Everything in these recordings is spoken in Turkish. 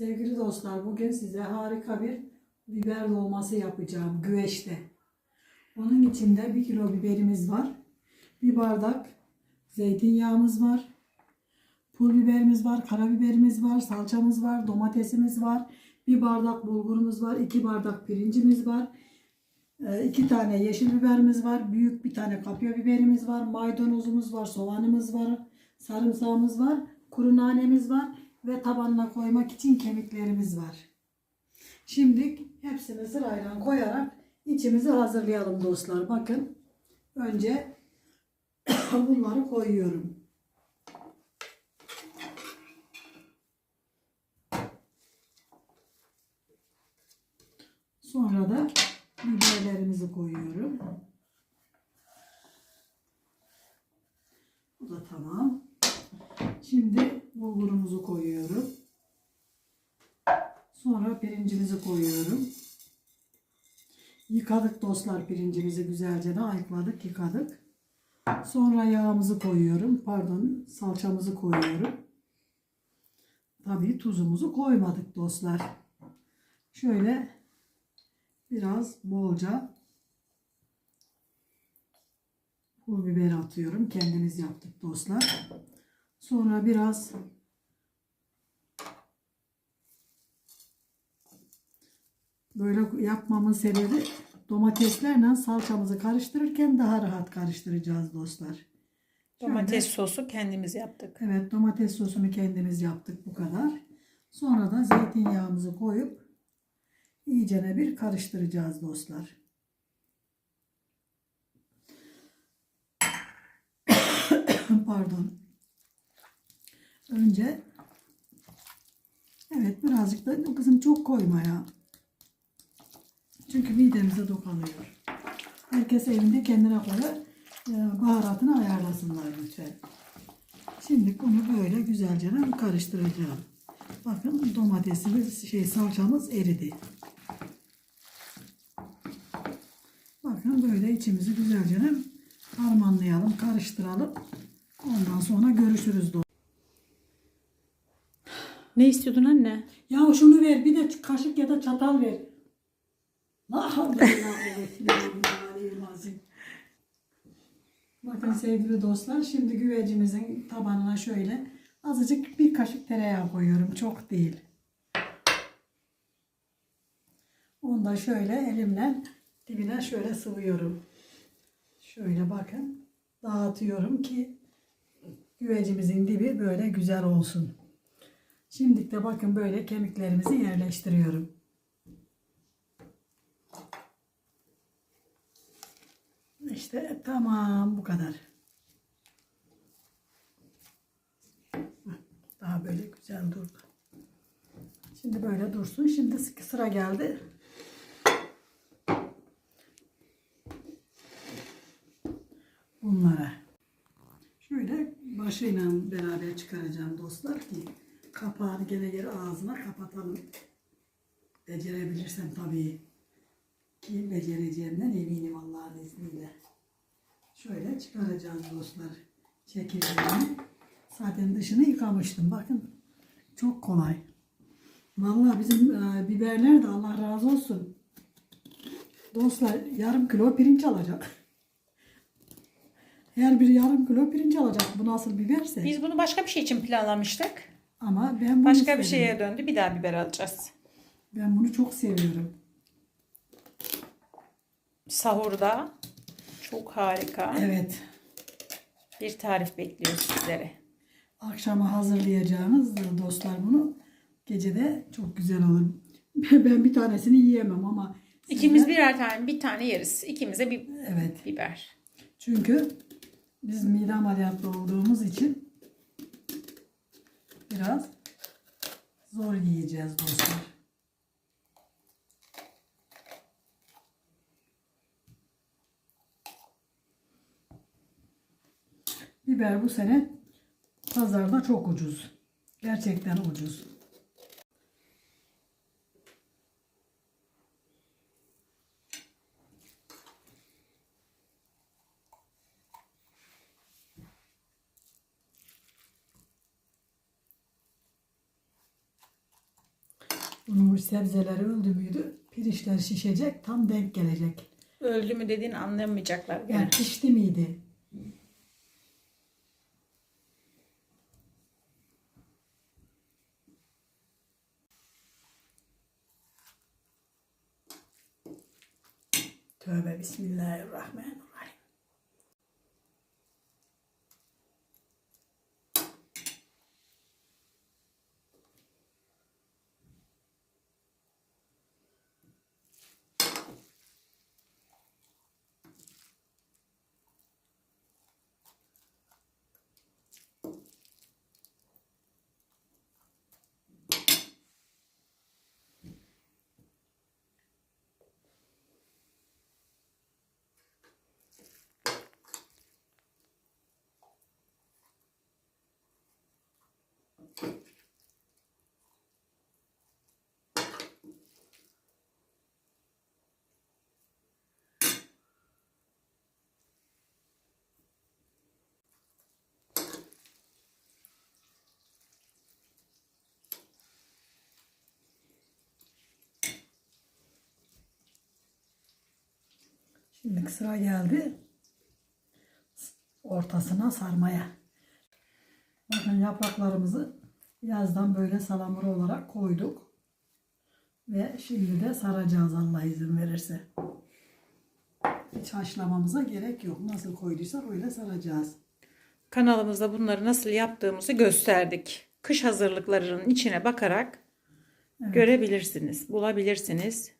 Sevgili dostlar, bugün size harika bir biber dolması yapacağım güveçte. Onun içinde bir kilo biberimiz var. Bir bardak zeytinyağımız var. Pul biberimiz var, karabiberimiz var, salçamız var, domatesimiz var. Bir bardak bulgurumuz var, iki bardak pirincimiz var. Ee, iki tane yeşil biberimiz var. Büyük bir tane kapya biberimiz var. Maydanozumuz var, soğanımız var. Sarımsağımız var. Kuru nanemiz var. Ve tabanına koymak için kemiklerimiz var. Şimdi hepsini sırayla koyarak içimizi hazırlayalım dostlar. Bakın önce bunları koyuyorum. Sonra da biberlerimizi koyuyorum. Bu da tamam. Şimdi bulgurumuzu koyuyorum. Sonra pirincimizi koyuyorum. Yıkadık dostlar pirincimizi güzelce de ayıkladık, yıkadık. Sonra yağımızı koyuyorum. Pardon, salçamızı koyuyorum. Tabii tuzumuzu koymadık dostlar. Şöyle biraz bolca pul biber atıyorum. Kendimiz yaptık dostlar. Sonra biraz böyle yapmamın sebebi domateslerle salçamızı karıştırırken daha rahat karıştıracağız dostlar. Domates sosu kendimiz yaptık. Evet domates sosunu kendimiz yaptık bu kadar. Sonra da zeytinyağımızı koyup iyicene bir karıştıracağız dostlar. Pardon. Önce evet birazcık da kızım çok koyma ya. Çünkü midemize dokanıyor. Herkes evinde kendine göre e, baharatını ayarlasınlar lütfen. Şimdi bunu böyle güzelce karıştıracağım. Bakın domatesimiz, şey salçamız eridi. Bakın böyle içimizi güzelce harmanlayalım, karıştıralım. Ondan sonra görüşürüz. Ne istiyordun anne? Ya şunu ver bir de kaşık ya da çatal ver. Bakın sevgili dostlar şimdi güvecimizin tabanına şöyle azıcık bir kaşık tereyağı koyuyorum. Çok değil. Onu da şöyle elimle dibine şöyle sıvıyorum. Şöyle bakın dağıtıyorum ki güvecimizin dibi böyle güzel olsun. Şimdi de bakın böyle kemiklerimizi yerleştiriyorum. İşte tamam bu kadar. Daha böyle güzel durdu. Şimdi böyle dursun. Şimdi sıra geldi. Bunlara. Şöyle başıyla beraber çıkaracağım dostlar ki kapağını gene geri ağzına kapatalım. Becerebilirsem tabii ki becereceğimden eminim Allah'ın izniyle. Şöyle çıkaracağız dostlar çekirdeğini. Zaten dışını yıkamıştım. Bakın çok kolay. Vallahi bizim e, biberler de Allah razı olsun. Dostlar yarım kilo pirinç alacak. Her biri yarım kilo pirinç alacak. Bu nasıl biberse. Biz bunu başka bir şey için planlamıştık. Ama ben bunu Başka bir seviyorum. şeye döndü. Bir daha biber alacağız. Ben bunu çok seviyorum. Sahurda çok harika Evet. bir tarif bekliyor sizlere. Akşama hazırlayacağınız dostlar bunu gecede çok güzel olur. Ben bir tanesini yiyemem ama İkimiz sizler- birer tane bir tane yeriz. İkimize bir evet. biber. Çünkü biz mide ameliyatlı olduğumuz için biraz zor yiyeceğiz dostlar. Biber bu sene pazarda çok ucuz. Gerçekten ucuz. Bunun sebzeleri öldü müydü? Pirinçler şişecek, tam denk gelecek. Öldü mü dediğini anlayamayacaklar. Yani Yani. pişti miydi? Tövbe Bismillahirrahmanirrahim. Şimdi sıra geldi ortasına sarmaya. Bakın yapraklarımızı yazdan böyle salamura olarak koyduk. Ve şimdi de saracağız Allah izin verirse. Hiç haşlamamıza gerek yok. Nasıl koyduysak öyle saracağız. Kanalımızda bunları nasıl yaptığımızı gösterdik. Kış hazırlıklarının içine bakarak görebilirsiniz, bulabilirsiniz.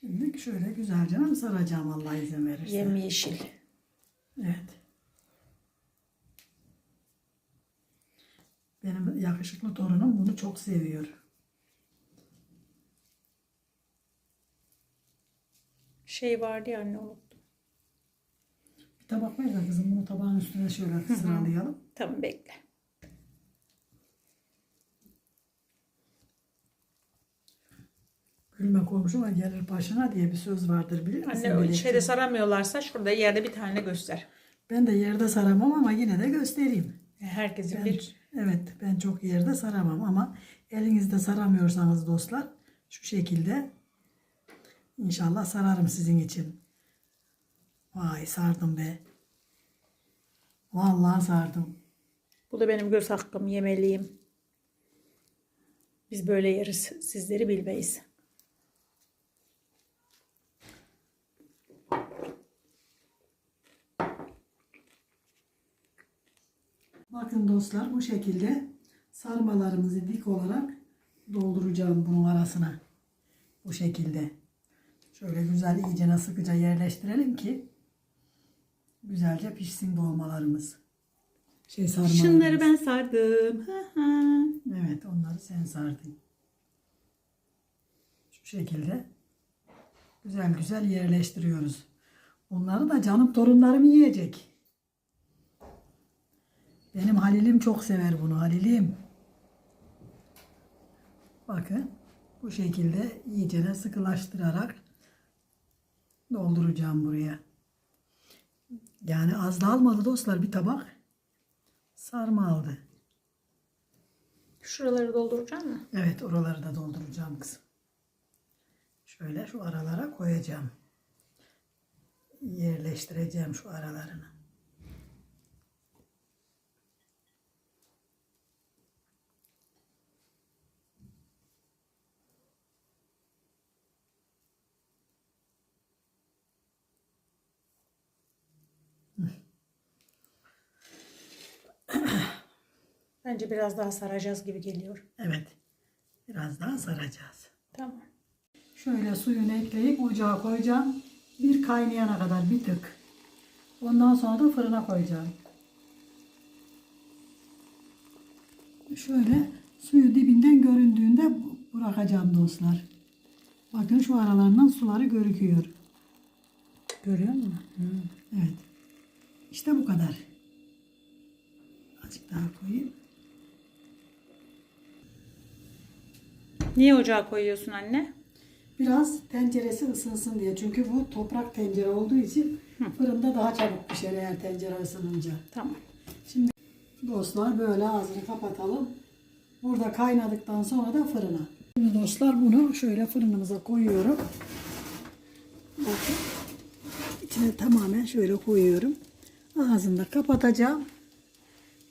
Şimdi şöyle güzelce saracağım Allah izin verirse. Yemyeşil. Evet. Benim yakışıklı torunum bunu çok seviyor. Şey vardı ya anne unuttum. Bir tabak ver de kızım bunu tabağın üstüne şöyle sıralayalım. Tamam bekle. Gülme komşuma gelir başına diye bir söz vardır bilir misin? Anne o Melekciğim? şeyde saramıyorlarsa şurada yerde bir tane göster. Ben de yerde saramam ama yine de göstereyim. Herkesin Ben, bir Evet ben çok yerde saramam ama elinizde saramıyorsanız dostlar şu şekilde inşallah sararım sizin için. Vay sardım be. Vallahi sardım. bu da benim göz hakkım yemeliyim. Biz böyle yeriz. Sizleri bilmeyiz. Bakın dostlar bu şekilde sarmalarımızı dik olarak dolduracağım bunun arasına. Bu şekilde. Şöyle güzel iyice sıkıca yerleştirelim ki güzelce pişsin dolmalarımız. Şey sarmalarımız. Şunları ben sardım. Evet onları sen sardın. Şu şekilde güzel güzel yerleştiriyoruz. Bunları da canım torunlarım yiyecek. Benim Halil'im çok sever bunu Halil'im. Bakın bu şekilde iyice de sıkılaştırarak dolduracağım buraya. Yani az da almadı dostlar bir tabak sarma aldı. Şuraları dolduracak mı? Evet oraları da dolduracağım kızım. Şöyle şu aralara koyacağım. Yerleştireceğim şu aralarını. Bence biraz daha saracağız gibi geliyor. Evet. Biraz daha saracağız. Tamam. Şöyle suyunu ekleyip ocağa koyacağım. Bir kaynayana kadar bir tık. Ondan sonra da fırına koyacağım. Şöyle suyu dibinden göründüğünde bırakacağım dostlar. Bakın şu aralarından suları görüküyor. Görüyor musun? Evet. İşte bu kadar. Azıcık daha koyayım. Niye ocağa koyuyorsun anne? Biraz tenceresi ısınsın diye. Çünkü bu toprak tencere olduğu için fırında daha çabuk pişer eğer tencere ısınınca. Tamam. Şimdi Dostlar böyle ağzını kapatalım. Burada kaynadıktan sonra da fırına. Şimdi dostlar bunu şöyle fırınımıza koyuyorum. Bakın. İçine tamamen şöyle koyuyorum. Ağzını da kapatacağım.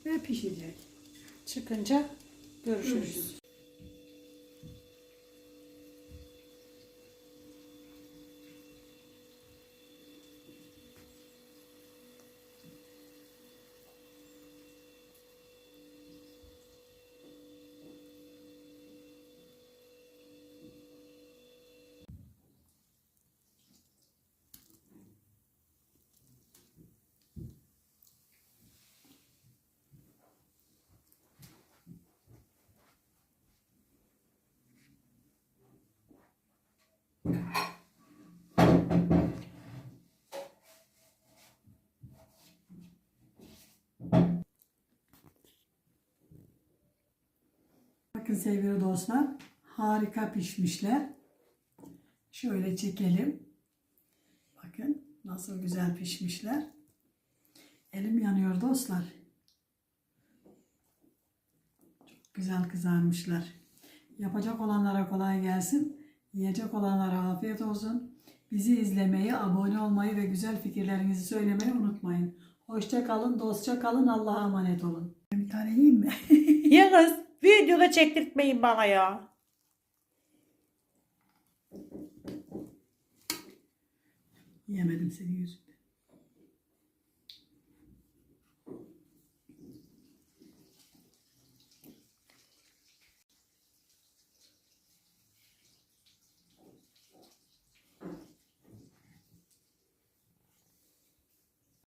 Ve pişecek. Çıkınca görüşürüz. Bakın sevgili dostlar. Harika pişmişler. Şöyle çekelim. Bakın nasıl güzel pişmişler. Elim yanıyor dostlar. Çok güzel kızarmışlar. Yapacak olanlara kolay gelsin. Yiyecek olanlara afiyet olsun. Bizi izlemeyi, abone olmayı ve güzel fikirlerinizi söylemeyi unutmayın. Hoşça kalın, dostça kalın, Allah'a emanet olun. Bir tane yiyeyim mi? Ya kız videoda çektirtmeyin bana ya. Yemedim senin yüzünden.